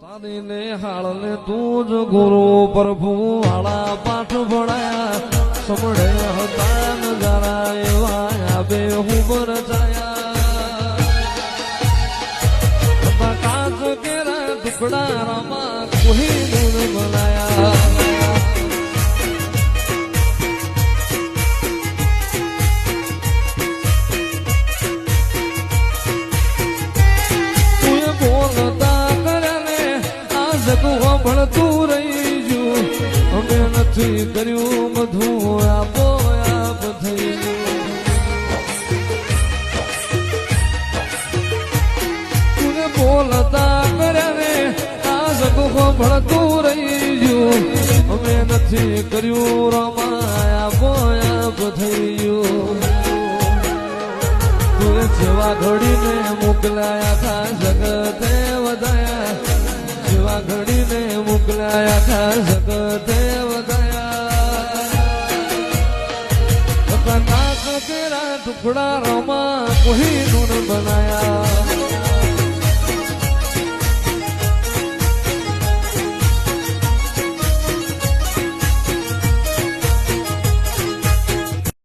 તારી ને હાળ ને તું જ ગુરુ, પ્રભુ વાળા પાઠ ભણાયા. સમડે હતા નજારા એવા આબે હું બરજાયા હતા કાચ કેરા ટુકડા રમા કોઈ ભણતું રહી ગયું અમે નથી કર્યું બધું આપો આપ થઈ તું બોલતા કરે આ જગવા ભણતું રહી ગયું અમે નથી કર્યું રમાયા, આપો આપ થઈ ગયું તું જેવા ઘડીને મોકલાયા હતા જગતે. ઘડીને મોકલાયા વધાયા નાક કેરા ટુકડા રમા કોઈ નૂન બનાયા.